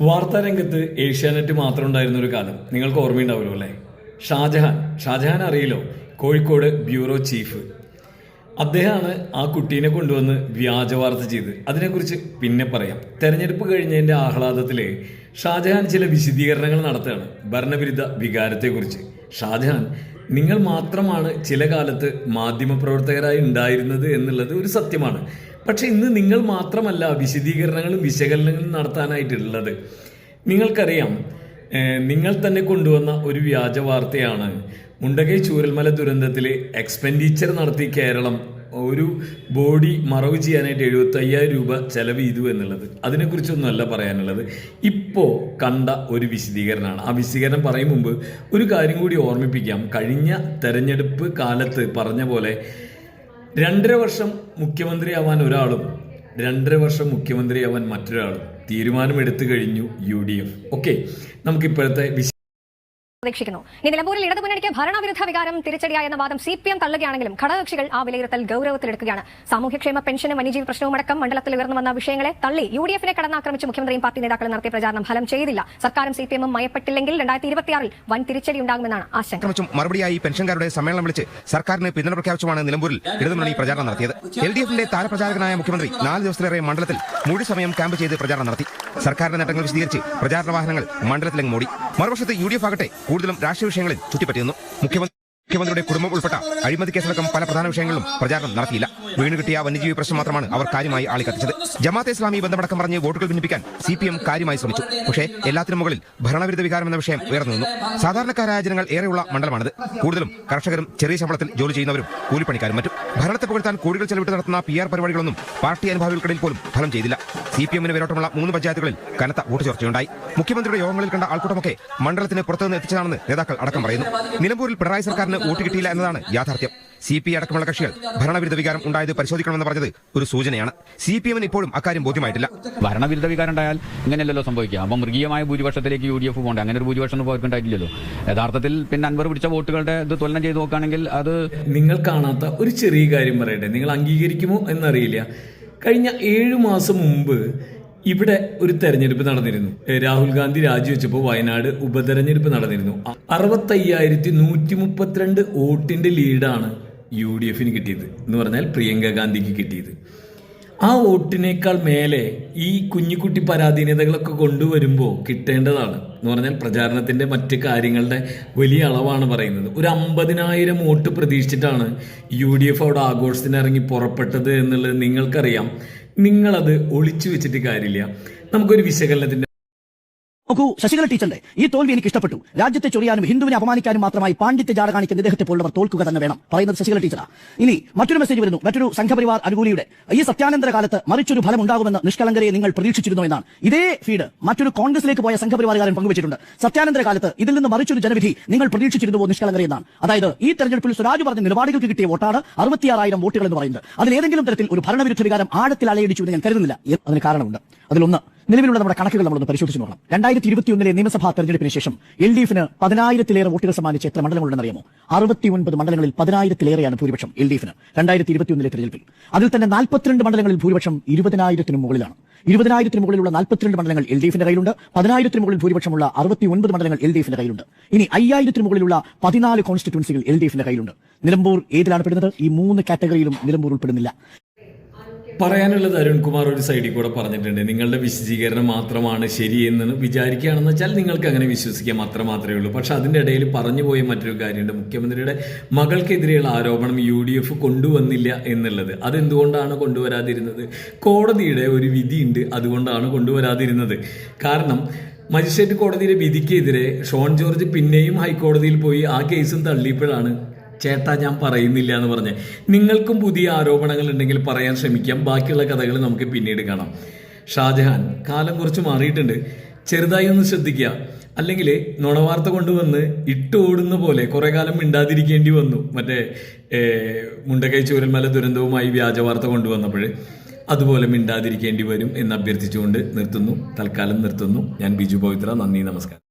വാർത്താ രംഗത്ത് ഏഷ്യാനെറ്റ് മാത്രം ഉണ്ടായിരുന്ന ഒരു കാലം. നിങ്ങൾക്ക് ഓർമ്മയുണ്ടാവുമല്ലോ അല്ലേ? ഷാജഹാൻ. ഷാജഹാൻ അറിയില്ലോ കോഴിക്കോട് ബ്യൂറോ ചീഫ്. അദ്ദേഹമാണ് ആ കുട്ടീനെ കൊണ്ടുവന്ന് വ്യാജ വാർത്ത ചെയ്ത്. അതിനെക്കുറിച്ച് പിന്നെ പറയാം. തെരഞ്ഞെടുപ്പ് കഴിഞ്ഞതിന്റെ ആഹ്ലാദത്തിൽ ഷാജഹാൻ ചില വിശദീകരണങ്ങൾ നടത്തുകയാണ്. ഭരണവിരുദ്ധ വികാരത്തെക്കുറിച്ച്. ഷാജഹാൻ നിങ്ങൾ മാത്രമാണ് ചില കാലത്ത് മാധ്യമപ്രവർത്തകരായി ഉണ്ടായിരുന്നത് എന്നുള്ളത് ഒരു സത്യമാണ്. പക്ഷെ ഇന്ന് നിങ്ങൾ മാത്രമല്ല വിശദീകരണങ്ങളും വിശകലനങ്ങളും നടത്താനായിട്ടുള്ളത്. നിങ്ങൾക്കറിയാം നിങ്ങൾ തന്നെ കൊണ്ടുവന്ന ഒരു വ്യാജ വാർത്തയാണ്. മുണ്ടകൈ ചൂരൽമല ദുരന്തത്തിലെ എക്സ്പെൻഡിച്ചർ നടത്തി കേരളം ഒരു ബോഡി മറവ് ചെയ്യാനായിട്ട് എഴുപത്തി അയ്യായിരം രൂപ ചെലവ് ചെയ്തു എന്നുള്ളത്. അതിനെക്കുറിച്ചൊന്നുമല്ല പറയാനുള്ളത്. ഇപ്പോൾ കണ്ട ഒരു വിശദീകരണമാണ്. ആ വിശദീകരണം പറയും മുമ്പ് ഒരു കാര്യം കൂടി ഓർമ്മിപ്പിക്കാം. കഴിഞ്ഞ തെരഞ്ഞെടുപ്പ് കാലത്ത് പറഞ്ഞ പോലെ രണ്ടര വർഷം മുഖ്യമന്ത്രിയാവാൻ ഒരാളും രണ്ടര വർഷം മുഖ്യമന്ത്രിയാവാൻ മറ്റൊരാളും തീരുമാനമെടുത്തു കഴിഞ്ഞു യു ഡി എഫ്. ഓക്കെ നമുക്കിപ്പോഴത്തെ പ്രതീക്ഷിക്കുന്നു ഇനി നിലമ്പൂരിൽ ഇടതുമുന്നണിക്ക് ഭരണവിരുദ്ധ വികാരം തിരിച്ചടിയായെന്ന വാദം സി പി എം തള്ളുകയാണെങ്കിലും ഘടകകക്ഷികൾ ആ വിലയിരുത്തൽ ഗൌരവത്തിലെടുക്കുകയാണ്. സാമൂഹ്യക്ഷേമ പെൻഷനും വന്യജീവി പ്രശ്നവുമടക്കം മണ്ഡലത്തിൽ ഉയർന്നു വന്ന വിഷയങ്ങളെ തള്ളി യു ഡി എഫിനെ കടന്നാക്രമിച്ച് മുഖ്യമന്ത്രിയും പാർട്ടി നേതാക്കളും നടത്തിയ പ്രചാരണം ഫലം ചെയ്തില്ല. സർക്കാരും സി പി എമ്മും മയപ്പെട്ടില്ലെങ്കിൽ രണ്ടായിരത്തി ഇരുപത്തിയാറിൽ വൻ തിരിച്ചടി ഉണ്ടാകുമെന്നാണ് ആശങ്ക. മറുപടിയായി പെൻഷൻകാരുടെ സമ്മേളനം വിളിച്ച് സർക്കാരിന് പിന്തുണ പ്രഖ്യാപിച്ചുമാണ് നിലമ്പൂരിൽ ഇടതുമുന്നണി പ്രചാരണം നടത്തിയത്. എൽ ഡി എഫിന്റെ താരപ്രചാരകനായ മുഖ്യമന്ത്രി നാല് ദിവസത്തിലേറെ മണ്ഡലത്തിൽ മുഴുവൻ സമയം ക്യാമ്പ് ചെയ്ത് പ്രചാരണം നടത്തി. സർക്കാരിന്റെ നേട്ടങ്ങൾ വിശദീകരിച്ച് പ്രചാരണ വാഹനങ്ങൾ മണ്ഡലത്തിലെങ്ങ് മോടി. മറുവശത്ത് യു ഡി എഫ് ആകട്ടെ കൂടുതലും രാഷ്ട്രീയ വിഷയങ്ങളിൽ ചുറ്റിപ്പറ്റിയിരുന്നു. മുഖ്യമന്ത്രി മുഖ്യമന്ത്രിയുടെ കുടുംബം ഉൾപ്പെട്ട അഴിമതി കേസടക്കം പല പ്രധാന വിഷയങ്ങളും പ്രചാരണം നടത്തിയില്ല. വീണ് കിട്ടിയ വന്യജീവി പ്രശ്നം മാത്രമാണ് അവർ കാര്യമായി ആളിക്കത്തിച്ചത്. ജമാഅത്തെ ഇസ്ലാമി ബന്ധമടക്കം പറഞ്ഞ് വോട്ടുകൾ ഭിന്നിപ്പിക്കാൻ സി പി എം കാര്യമായി ശ്രമിച്ചു. പക്ഷേ എല്ലാത്തിനും മുകളിൽ ഭരണവിരുദ്ധ വികാരം എന്ന വിഷയം ഉയർന്നു നിന്നു. സാധാരണക്കാരായ ജനങ്ങൾ ഏറെയുള്ള മണ്ഡലമാണിത്. കൂടുതലും കർഷകരും ചെറിയ ശമ്പളത്തിൽ ജോലി ചെയ്യുന്നവരും കൂലിപ്പണിക്കാരും മറ്റും. ഭരണത്തെ പുകഴ്ത്താൻ കോടികൾ ചെലവിട്ട് നടത്തുന്ന പി ആർ പരിപാടികളൊന്നും പാർട്ടി അനുഭാവികൾക്കിടയിൽ പോലും ഫലം ചെയ്തില്ല. സി പി എമ്മിന് വേരോട്ടമുള്ള മൂന്ന് പഞ്ചായത്തുകളിൽ കനത്ത വോട്ട് ചോർച്ചയുണ്ടായി. മുഖ്യമന്ത്രിയുടെ യോഗങ്ങളിൽ കണ്ട ആൾക്കൂട്ടമൊക്കെ മണ്ഡലത്തിന് പുറത്തുനിന്ന് എത്തിച്ചതാണെന്ന് നേതാക്കൾ അടക്കം പറയുന്നു. നിലമ്പൂരിൽ പിണറായി സർക്കാരിന് വോട്ട് കിട്ടിയില്ല എന്നതാണ് യാഥാർത്ഥ്യം. സി പി അടക്കമുള്ള കക്ഷികൾ ഭരണവിരുദ്ധ വികാരം ഉണ്ടായത് പരിശോധിക്കണമെന്ന് പറഞ്ഞത് ഒരു സൂചനയാണ്. സി പി എമ്മിന് ഇപ്പോഴും അക്കാര്യം ബോധ്യമായിട്ടില്ല. ഭരണവിരുദ്ധ വികാരം ഉണ്ടായാൽ ഇങ്ങനെയല്ലല്ലോ സംഭവിക്കുക. അപ്പം മൃഗീയമായ ഭൂരിപക്ഷത്തിലേക്ക് യു ഡി എഫ് പോകണ്ട. അങ്ങനെ ഒരു ഭൂരിപക്ഷം പോയിട്ടുണ്ടായിരിക്കില്ലല്ലോ യഥാർത്ഥത്തിൽ പിന്നെ അൻവർ പിടിച്ച വോട്ടുകളുടെ ഇത് തുലനം ചെയ്ത് നോക്കുകയാണെങ്കിൽ അത് നിങ്ങൾ കാണാത്ത ഒരു ചെറിയ കാര്യം പറയട്ടെ. നിങ്ങൾ അംഗീകരിക്കുമോ എന്നറിയില്ല. കഴിഞ്ഞ ഏഴ് മാസം മുമ്പ് ഇവിടെ ഒരു തെരഞ്ഞെടുപ്പ് നടന്നിരുന്നു. രാഹുൽ ഗാന്ധി രാജിവെച്ചപ്പോൾ വയനാട് ഉപതെരഞ്ഞെടുപ്പ് നടന്നിരുന്നു. അറുപത്തയ്യായിരത്തി നൂറ്റി മുപ്പത്തിരണ്ട് വോട്ടിന്റെ ലീഡാണ് യു ഡി എഫിന് കിട്ടിയത് എന്ന് പറഞ്ഞാൽ പ്രിയങ്ക ഗാന്ധിക്ക് കിട്ടിയത്. ആ വോട്ടിനേക്കാൾ മേലെ ഈ കുഞ്ഞിക്കുട്ടി പരാധീനതകളൊക്കെ കൊണ്ടുവരുമ്പോൾ കിട്ടേണ്ടതാണ് എന്ന് പറഞ്ഞാൽ പ്രചാരണത്തിന്റെ മറ്റ് കാര്യങ്ങളുടെ വലിയ അളവാണ് പറയുന്നത്. ഒരു അമ്പതിനായിരം വോട്ട് പ്രതീക്ഷിച്ചിട്ടാണ് യു ഡി എഫ് അവിടെ ആഘോഷത്തിന് ഇറങ്ങി പുറപ്പെട്ടത് എന്നുള്ളത് നിങ്ങൾക്കറിയാം. നിങ്ങളത് ഒളിച്ചു വെച്ചിട്ട് കാര്യമില്ല. നമുക്കൊരു വിശകലനത്തിന്റെ നോക്കൂ ശശികല ടീച്ചറിന്റെ ഈ തോൽവി എനിക്ക് ഇഷ്ടപ്പെട്ടു. രാജ്യത്തെ ചൊറിയാനും ഹിന്ദുവിനെ അപമാനിക്കാനും മാത്രമായി പാണ്ഡിത്യ ജാട കാണിക്കുന്ന ഇദ്ദേഹത്തെ പോലുള്ളവർ തോൽക്കുക തന്നെ വേണം പറയുന്നത് ശശികല ടീച്ചറാ. ഇനി മറ്റൊരു മെസ്സേജ് വരുന്നു. മറ്റൊരു സംഘപരിവാർ അനുകൂലിയുടെ ഈ സത്യാനന്തര കാലത്ത് മറിച്ചൊരു ഫലം ഉണ്ടാകുമെന്ന് നിഷ്കളങ്കരെ നിങ്ങൾ പ്രതീക്ഷിച്ചിരുന്നു എന്നാണ്. ഇതേ ഫീഡ് മറ്റൊരു കോൺഗ്രസിലേക്ക് പോയ സംഘപരിവാറുകാരൻ പങ്കുവച്ചിട്ടുണ്ട്. സത്യാനന്തര കാലത്ത് ഇതിൽ നിന്ന് മറിച്ചൊരു ജനവിധി നിങ്ങൾ പ്രതീക്ഷിച്ചിരുന്നുവോ നിഷ്കളങ്കരെ എന്നാണ്. അതായത് ഈ തെരഞ്ഞെടുപ്പിൽ സ്വരാജ് പറഞ്ഞ നിലപാടുകൾക്ക് കിട്ടിയ വോട്ടാണ് അറുപത്തിയാറായിരം വോട്ടുകൾ എന്ന് പറയുന്നത്. അതിൽ ഏതെങ്കിലും തരത്തിൽ ഒരു ഭരണവിരുദ്ധ വികാരം ആഴത്തിൽ അലയടിച്ചു എന്ന് ഞാൻ കരുതുന്നില്ല. അതിന് കാരണമുണ്ട്. അതിലൊന്ന് നിലവിലുള്ള നമ്മുടെ കണക്കുകൾ നമ്മളൊന്ന് പരിശോധിച്ച് നോക്കണം. രണ്ടായിരത്തി ഇരുപത്തിയൊന്നിലെ നിയമസഭാ തെരഞ്ഞെടുപ്പിന് ശേഷം എൽ ഡി എഫിന് പതിനായിരത്തിലേറെ വോട്ടുകൾ സമ്മാനിച്ച് എത്ര മണ്ഡലങ്ങളുണ്ടെന്ന് അറിയാമോ അറുപത്തി ഒൻപത് മണ്ഡലങ്ങളിൽ പതിനായിരത്തിലേറെയാണ് ഭൂരിപക്ഷം എൽ ഡി എഫിന് രണ്ടായിരത്തി ഇരുപത്തിയൊന്നിലെ തെരഞ്ഞെടുപ്പിൽ. അതിൽ തന്നെ നാൽപ്പത്തിരണ്ട് മണ്ഡലങ്ങളിൽ ഭൂരിപക്ഷം ഇരുപതിനായിരത്തിന് മുകളിലാണ്. ഇരുപതിനായിരത്തിന് മുകളിലുള്ള നാൽപ്പത്തിരണ്ട് മണ്ഡലങ്ങൾ എൽ ഡി എഫിന്റെ കയ്യിലുണ്ട്. പതിനായിരത്തിന് മുകളിൽ ഭൂരിപക്ഷമുള്ള അറുപത്തി ഒൻപത് മണ്ഡലങ്ങൾ എൽ ഡി എഫിന്റെ കയ്യിലുണ്ട്. ഇനി അയ്യായിരത്തിന് മുകളിലുള്ള പതിനാല് കോൺസ്റ്റിറ്റ്യൻസികൾ എൽ ഡി എഫിന്റെ കയ്യിലുണ്ട്. നിലമ്പൂർ ഏതിലാണ് പെടുന്നത്? ഈ മൂന്ന് കാറ്റഗറിയിലും നിലമ്പൂർ ഉൾപ്പെടുന്നില്ല. പറയാനുള്ളത് അരുൺകുമാർ ഒരു സൈഡിൽ കൂടെ പറഞ്ഞിട്ടുണ്ട്. നിങ്ങളുടെ വിശദീകരണം മാത്രമാണ് ശരിയെന്ന് വിചാരിക്കുകയാണെന്ന് വെച്ചാൽ നിങ്ങൾക്ക് അങ്ങനെ വിശ്വസിക്കാൻ അത്ര മാത്രമേ ഉള്ളൂ. പക്ഷെ അതിന്റെ ഇടയിൽ പറഞ്ഞു പോയ മറ്റൊരു കാര്യമുണ്ട്. മുഖ്യമന്ത്രിയുടെ മകൾക്കെതിരെയുള്ള ആരോപണം യു ഡി എഫ് കൊണ്ടുവന്നില്ല എന്നുള്ളത്. അതെന്തുകൊണ്ടാണ് കൊണ്ടുവരാതിരുന്നത്? കോടതിയുടെ ഒരു വിധിയുണ്ട്. അതുകൊണ്ടാണ് കൊണ്ടുവരാതിരുന്നത്. കാരണം മജിസ്ട്രേറ്റ് കോടതിയുടെ വിധിക്കെതിരെ ഷോൺ ജോർജ് പിന്നെയും ഹൈക്കോടതിയിൽ പോയി ആ കേസും തള്ളിയപ്പോഴാണ് ചേട്ടാ ഞാൻ പറയുന്നില്ല എന്ന് പറഞ്ഞ്. നിങ്ങൾക്കും പുതിയ ആരോപണങ്ങൾ ഉണ്ടെങ്കിൽ പറയാൻ ശ്രമിക്കാം. ബാക്കിയുള്ള കഥകൾ നമുക്ക് പിന്നീട് കാണാം. ഷാജഹാൻ കാലം കുറച്ച് മാറിയിട്ടുണ്ട്. ചെറുതായി ഒന്ന് ശ്രദ്ധിക്കുക. അല്ലെങ്കിൽ നുണവാർത്ത കൊണ്ടുവന്ന് ഇട്ട് ഓടുന്ന പോലെ കുറെ കാലം മിണ്ടാതിരിക്കേണ്ടി വന്നു. മറ്റേ മുണ്ടകൈ മുണ്ടക്കൈ ചൂരൽമല ദുരന്തവുമായി വ്യാജ വാർത്ത കൊണ്ടുവന്നപ്പോൾ അതുപോലെ മിണ്ടാതിരിക്കേണ്ടി വരും എന്ന് അഭ്യർത്ഥിച്ചുകൊണ്ട് നിർത്തുന്നു. തൽക്കാലം നിർത്തുന്നു. ഞാൻ ബിജു പവിത്ര. നന്ദി നമസ്കാരം.